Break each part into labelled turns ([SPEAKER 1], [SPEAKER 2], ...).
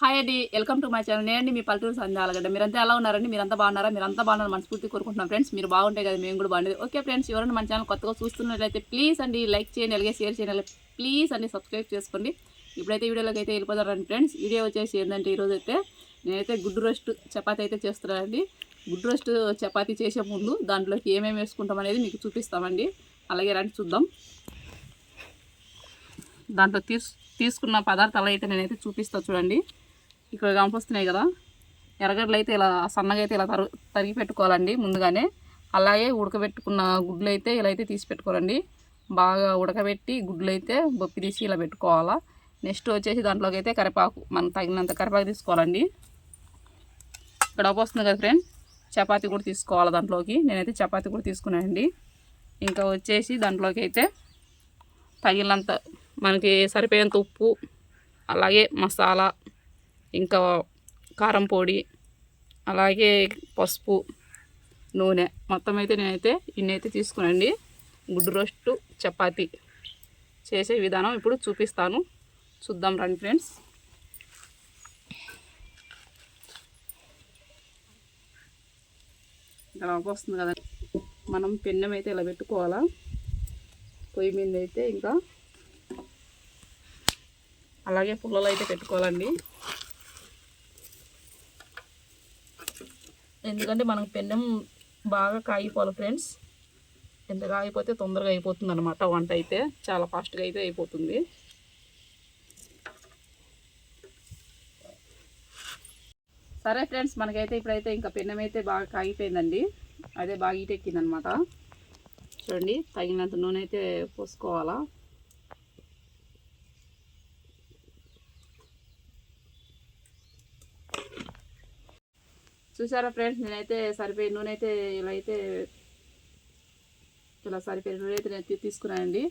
[SPEAKER 1] Hi అండి welcome to my channel నేనండి మీ పల్లెటూరు సంధ్యాలగడ్డ మీరంతా ఎలా ఉన్నారండి? మీరంతా బాగున్నారా? మీరంతా బాగున్నారు మనస్ఫూర్తి కోరుకుంటున్నాం ఫ్రెండ్స్ మీరు బాగుంటే కదా మేము కూడా బాగుండేది. ఓకే ఫ్రెండ్స్ ఎవరైనా మన ఛానల్ కొత్తగా చూస్తున్నట్లయితే ప్లీజ్ అండి లైక్ చేయండి అలాగే షేర్ చేయండి ప్లీజ్ అండి సబ్స్క్రైబ్ చేసుకోండి. ఇప్పుడైతే వీడియోలోకి అయితే వెళ్ళిపోతారండి ఫ్రెండ్స్ వీడియో వచ్చేసి ఏంటంటే ఈరోజు అయితే నేనైతే గుడ్డు రోస్ట్ చపాతీ అయితే చేస్తున్నానండి. గుడ్డు రోస్ట్ చపాతి చేసే ముందు దాంట్లోకి ఏమేమి వేసుకుంటాం అనేది మీకు చూపిస్తామండి. అలాగే రండి చూద్దాం. దాంట్లో తీసు తీసుకున్న పదార్థాలు అయితే నేనైతే చూపిస్తా చూడండి. ఇక్కడ కనిపిస్తున్నాయి కదా? ఎర్రగడ్డలు అయితే ఇలా సన్నగా అయితే ఇలా తరు తరిగి పెట్టుకోవాలండి ముందుగానే. అలాగే ఉడకబెట్టుకున్న గుడ్లు అయితే ఇలా అయితే తీసి పెట్టుకోవాలండి. బాగా ఉడకబెట్టి గుడ్లు అయితే బొప్పి తీసి ఇలా పెట్టుకోవాలా. నెక్స్ట్ వచ్చేసి దాంట్లోకి అయితే కరిపాకు మనకు తగినంత కరిపాకు తీసుకోవాలండి. ఇక్కడ వస్తుంది కదా ఫ్రెండ్ చపాతీ కూడా తీసుకోవాలి దాంట్లోకి. నేనైతే చపాతీ కూడా తీసుకున్నానండి. ఇంకా వచ్చేసి దాంట్లోకి అయితే తగినంత మనకి సరిపోయేంత ఉప్పు అలాగే మసాలా ఇంకా కారం పొడి అలాగే పసుపు నూనె. మొత్తం అయితే నేనైతే ఇన్నైతే తీసుకునండి. గుడ్డు రోస్టు చపాతి చేసే విధానం ఇప్పుడు చూపిస్తాను. చూద్దాం రండి ఫ్రెండ్స్. ఇక్కడ వస్తుంది కదా. మనం పెన్నెం అయితే ఇలా పెట్టుకోవాలా? పొయ్యి మీద అయితే ఇంకా అలాగే పుల్లలు అయితే పెట్టుకోవాలండి. ఎందుకంటే మనకు పెన్నెం బాగా కాగిపోవాలి ఫ్రెండ్స్. ఎంత కాగిపోతే తొందరగా అయిపోతుంది అనమాట వంట అయితే. చాలా ఫాస్ట్గా అయితే అయిపోతుంది. సరే ఫ్రెండ్స్ మనకైతే ఇప్పుడైతే ఇంకా పెన్నం అయితే బాగా కాగిపోయిందండి. అదే బాగా ఈటెక్కింది అనమాట చూడండి తగినంత నూనె అయితే పోసుకోవాలా. చూసారా ఫ్రెండ్స్? నేనైతే సరిపోయే నూనె అయితే ఇలా అయితే ఇలా సరిపోయే నూనె అయితే నేను తీసుకున్నానండి.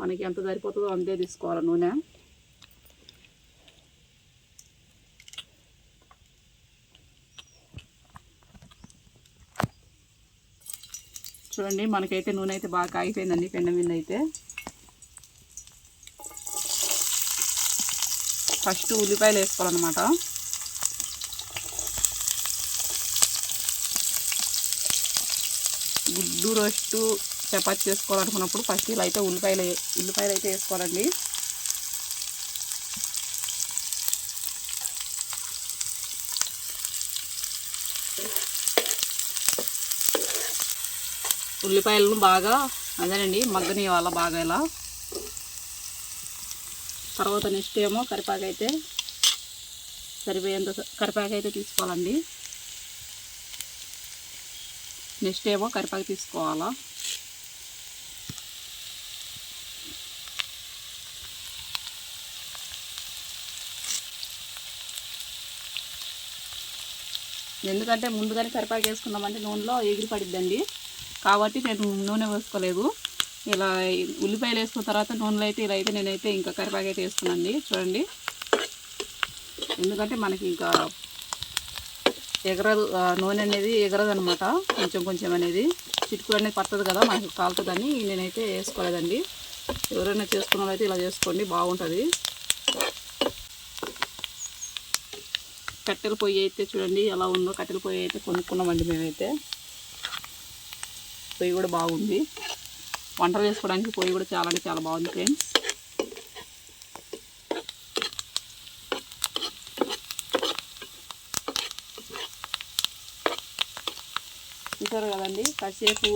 [SPEAKER 1] మనకి ఎంత సరిపోతుందో అంతే తీసుకోవాలి నూనె. చూడండి మనకైతే నూనె అయితే బాగా కాగిపోయిందండి పెండ మీద అయితే. ఫస్ట్ ఉల్లిపాయలు వేసుకోవాలన్నమాట గుడ్డు రోస్టు చపాతి చేసుకోవాలనుకున్నప్పుడు ఫస్ట్ ఇలా అయితే ఉల్లిపాయలు ఉల్లిపాయలు అయితే వేసుకోవాలండి. ఉల్లిపాయలను బాగా అదేనండి మగ్గని వాళ్ళ బాగా ఇలా. తర్వాత నెక్స్ట్ ఏమో కరిపాకైతే అయితే సరిపోయేంత కరిపాకైతే అయితే తీసుకోవాలండి. నెక్స్ట్ ఏమో కరిపాకు తీసుకోవాలా? ఎందుకంటే ముందుగానే కరిపాకు వేసుకున్నామంటే నూనెలో ఎగిరి పడిద్దండి. కాబట్టి నేను నూనె వేసుకోలేదు ఇలా ఉల్లిపాయలు వేసుకున్న తర్వాత నూనెలో అయితే ఇలా అయితే నేనైతే ఇంకా కరిపాకు అయితే వేసుకున్నాను చూడండి. ఎందుకంటే మనకి ఇంకా ఎగరదు నూనె అనేది ఎగరదు అనమాట కొంచెం కొంచెం అనేది. చిటుకులు అనేది పడుతుంది కదా మనకి కాలుతుందని నేనైతే వేసుకోలేదండి. ఎవరైనా చేసుకున్న ఇలా చేసుకోండి బాగుంటుంది. కట్టెల పొయ్యి అయితే చూడండి ఎలా ఉందో కట్టెల పొయ్యి అయితే కొనుక్కున్నామండి మేమైతే. పొయ్యి కూడా బాగుంది. వంటలు చేసుకోవడానికి పొయ్యి కూడా చాలా అంటే చాలా బాగుంది ఫ్రెండ్స్. చూసారు కదండి? కాసేపు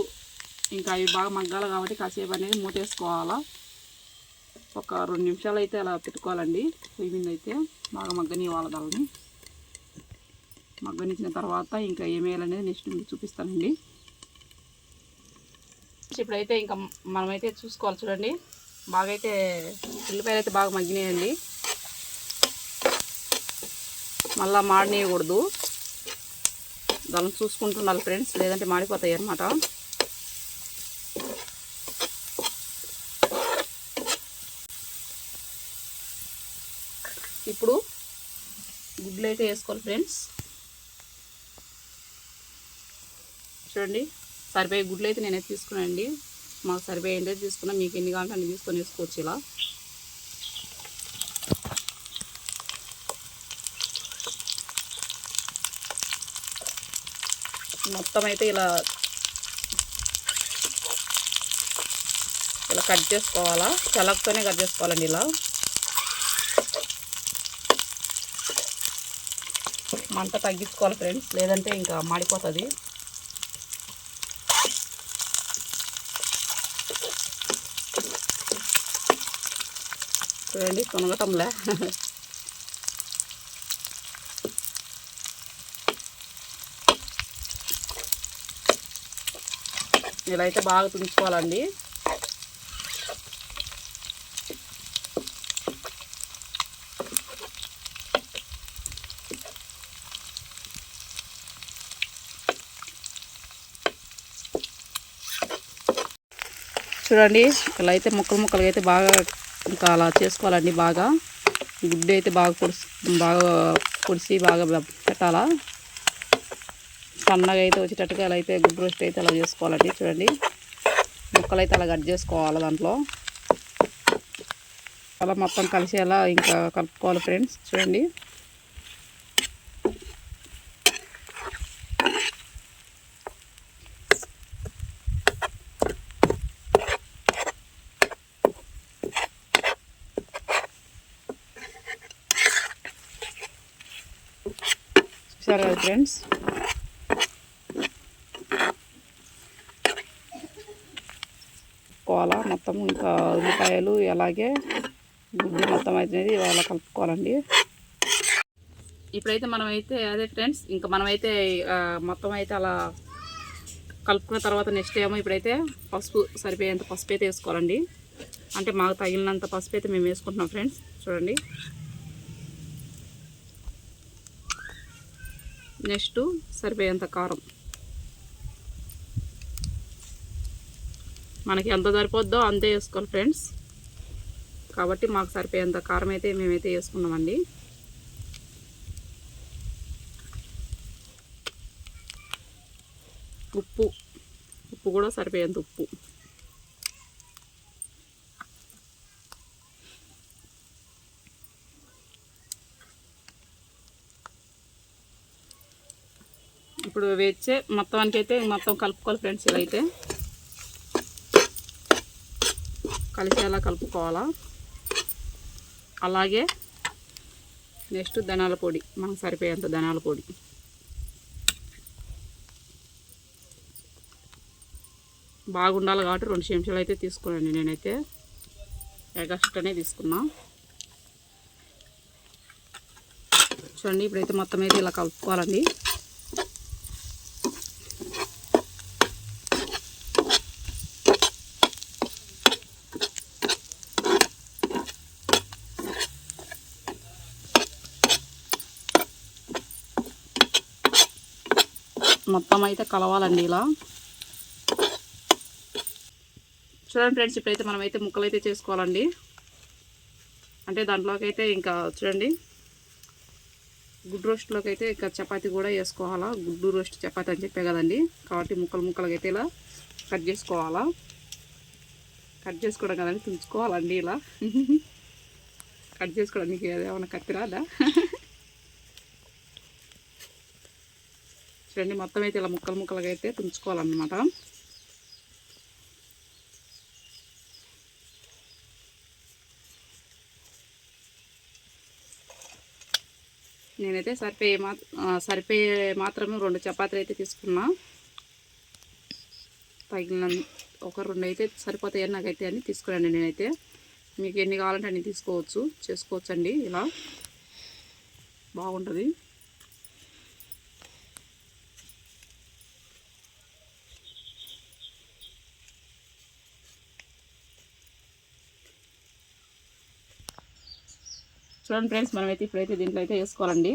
[SPEAKER 1] ఇంకా అవి బాగా మగ్గాలి కాబట్టి కాసేపు అనేది మూతేసుకోవాలా ఒక రెండు నిమిషాలు అయితే అలా పెట్టుకోవాలండి. పొయ్యి మీద అయితే బాగా మగ్గనివ్వాలి దాన్ని. మగ్గనిచ్చిన తర్వాత ఇంకా ఏమేయాలనేది నెక్స్ట్ మీకు చూపిస్తానండి. ఇప్పుడైతే ఇంకా మనమైతే చూసుకోవాలి చూడండి. బాగా అయితే ఉల్లిపాయలు అయితే బాగా మగ్గినాయండి. మళ్ళీ మాడనేయకూడదు దాన్ని చూసుకుంటుండాలి ఫ్రెండ్స్ లేదంటే మాడిపోతాయి అన్నమాట. ఇప్పుడు గుడ్లు అయితే వేసుకోవాలి ఫ్రెండ్స్ చూడండి సరిపోయే గుడ్లు అయితే నేనైతే తీసుకున్నానండి. మాకు సరిపోయే ఎంత తీసుకున్నా మీకు ఎన్ని కావాలంటే అన్ని తీసుకొని వేసుకోవచ్చు ఇలా. మొత్తం అయితే ఇలా ఇలా కట్ చేసుకోవాలా? చలకతోనే కట్ చేసుకోవాలండి ఇలా. మంట తగ్గించుకోవాలి ఫ్రెండ్స్. లేదంటే ఇంకా మాడిపోతుంది. చూడండి కొనగటంలే ఇలా అయితే బాగా తుంచుకోవాలండి. చూడండి ఇలా అయితే ముక్కలు ముక్కలుగా అయితే బాగా ఇంకా అలా చేసుకోవాలండి బాగా. గుడ్డు అయితే బాగా పొడిసి బాగా పొడిసి బాగా పెట్టాలా. సన్నగా అయితే వచ్చేటట్టుగా అలా అయితే గుడ్ రోస్ట్ అయితే అలా చేసుకోవాలండి. చూడండి. ముక్కలు అయితే అలా కట్ చేసుకోవాలి దాంట్లో. అలా మొత్తం కలిసి అలా ఇంకా కలుపుకోవాలి ఫ్రెండ్స్. చూడండి. చూసారు కదా ఫ్రెండ్స్? కలుపుకోవాలా? మొత్తం ఇంకా ఉల్లిపాయలు అలాగే గుడ్డు మొత్తం అయితే అలా కలుపుకోవాలండి. ఇప్పుడైతే మనమైతే అదే ఫ్రెండ్స్ ఇంకా మనమైతే మొత్తం అయితే అలా కలుపుకున్న తర్వాత నెక్స్ట్ ఏమో ఇప్పుడైతే పసుపు సరిపోయేంత పసుపు అయితే వేసుకోవాలండి. అంటే మాకు తగిలినంత పసుపు అయితే మేము వేసుకుంటున్నాం ఫ్రెండ్స్. చూడండి. నెక్స్ట్ సరిపోయేంత కారం. మనకి ఎంత సరిపోద్దో అంతే వేసుకోవాలి ఫ్రెండ్స్. కాబట్టి మాకు సరిపోయేంత కారం అయితే మేమైతే వేసుకున్నామండి. ఉప్పు. ఉప్పు కూడా సరిపోయేంత ఉప్పు. ఇప్పుడు వేచే మొత్తానికి అయితే మొత్తం కలుపుకోవాలి ఫ్రెండ్స్ ఇలా అయితే కలిసేలా కలుపుకోవాలా. అలాగే నెక్స్ట్ ధనాల పొడి మనకు సరిపోయేంత ధనాల పొడి. బాగుండాలి కాబట్టి రెండు చెంచాలు అయితే తీసుకున్నాను నేనైతే. ఎగస్ట్నే తీసుకున్నా. చూడండి ఇప్పుడైతే మొత్తం అయితే ఇలా కలుపుకోవాలండి. మొత్తం అయితే కలవాలండి ఇలా. చూడండి ఫ్రెండ్స్ ఇప్పుడైతే మనమైతే ముక్కలు అయితే చేసుకోవాలండి. అంటే దాంట్లోకి అయితే ఇంకా చూడండి గుడ్ రోస్ట్లోకి అయితే ఇంకా చపాతీ కూడా వేసుకోవాలా? గుడ్డు రోస్ట్ చపాతీ అని చెప్పే కదండి. కాబట్టి ముక్కలు ముక్కలకైతే అయితే ఇలా కట్ చేసుకోవాలా? కట్ చేసుకోవడం కదండి తుంచుకోవాలండి ఇలా. కట్ చేసుకోవడానికి ఏమైనా కత్తిరాదా చూడండి మొత్తం అయితే ఇలా ముక్కలు ముక్కలుగా అయితే తుంచుకోవాలన్నమాట. నేనైతే సరిపోయే మా సరిపోయే మాత్రమే రెండు చపాతీలు అయితే తీసుకున్నా. తగిన ఒక రెండు అయితే సరిపోతాయని నాకైతే అని తీసుకురండి నేనైతే. మీకు ఎన్ని కావాలంటే అన్ని తీసుకోవచ్చు చేసుకోవచ్చండి ఇలా. బాగుంటుంది. చూడండి ఫ్రెండ్స్ మనమైతే ఇప్పుడైతే దీంట్లో అయితే వేసుకోవాలండి.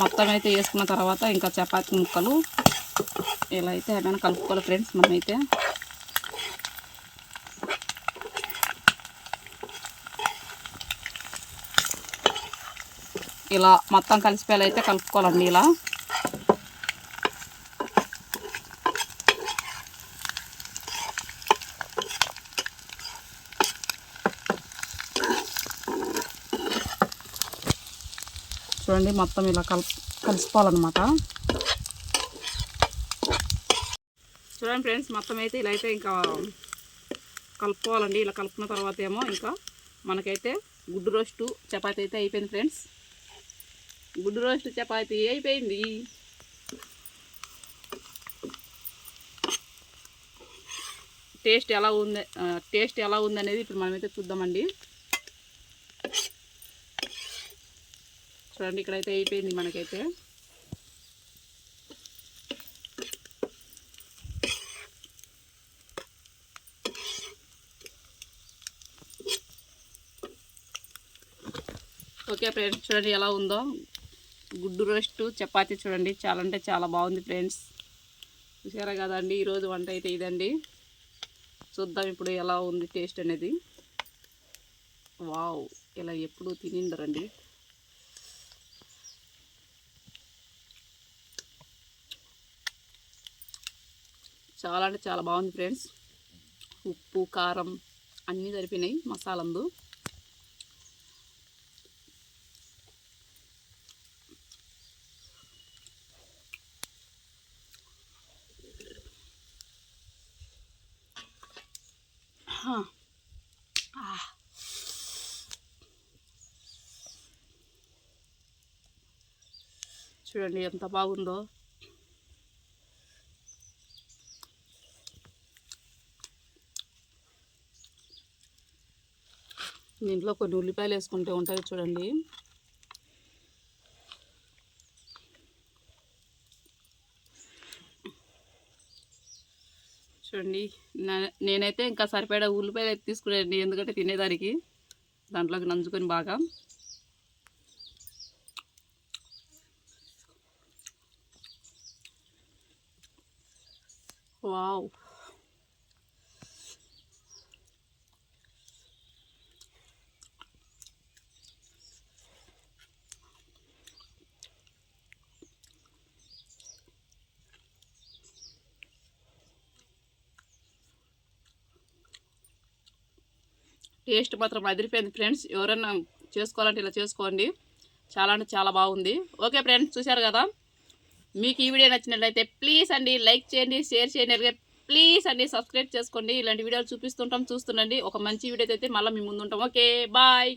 [SPEAKER 1] మొత్తం అయితే వేసుకున్న తర్వాత ఇంకా చపాతీ ముక్కలు ఇలా అయితే ఏమైనా కలుపుకోవాలి ఫ్రెండ్స్ మనమైతే. ఇలా మొత్తం కలిసిపోయేలా అయితే కలుపుకోవాలండి ఇలా. చూడండి మొత్తం ఇలా కలిపి కలిసిపోవాలన్నమాట. చూడండి ఫ్రెండ్స్ మొత్తం అయితే ఇలా అయితే ఇంకా కలుపుకోవాలండి. ఇలా కలుపుకున్న తర్వాత ఏమో ఇంకా మనకైతే గుడ్డు రోస్టు చపాతీ అయితే అయిపోయింది ఫ్రెండ్స్. గుడ్డు రోస్ట్ చపాతి అయిపోయింది టేస్ట్ ఎలా ఉంది టేస్ట్ ఎలా ఉంది అనేది ఇప్పుడు మనమైతే చూద్దామండి చూడండి ఇక్కడైతే అయిపోయింది మనకైతే ఓకే ఫ్రెండ్స్ చూడండి ఎలా ఉందో గుడ్డు రోస్ట్ చపాతి చూడండి. చాలా అంటే చాలా బాగుంది ఫ్రెండ్స్ చూసారా కదండి ఈరోజు వంట అయితే ఇదండి. చూద్దాం ఇప్పుడు ఎలా ఉంది టేస్ట్ అనేది. వావ్ ఇలా ఎప్పుడు తినిండరండి. చాలా అంటే చాలా బాగుంది ఫ్రెండ్స్ ఉప్పు కారం అన్నీ సరిపోయినాయి మసాలందు. చూడండి ఎంత బాగుందో. దీంట్లో కొన్ని ఉల్లిపాయలు వేసుకుంటే ఉంటాయి చూడండి. చూడండి నేనైతే ఇంకా సరిపడా ఉల్లిపాయలు అయితే తీసుకునేయండి ఎందుకంటే తినేదానికి. దాంట్లోకి నంచుకొని బాగా. వావ్. టేస్ట్ మాత్రం అదిరిపోయింది ఫ్రెండ్స్. ఎవరైనా చేసుకోవాలంటే ఇలా చేసుకోండి. చాలా అంటే చాలా బాగుంది. ఓకే ఫ్రెండ్స్ చూశారు కదా? మీకు ఈ వీడియో నచ్చినట్లయితే ప్లీజ్ అండి లైక్ చేయండి షేర్ చేయండి అలాగే ప్లీజ్ అండి సబ్స్క్రైబ్ చేసుకోండి. ఇలాంటి వీడియోలు చూపిస్తుంటాం చూస్తుండండి. ఒక మంచి వీడియో అయితే మళ్ళీ మీ ముందు ఉంటాం. Okay bye.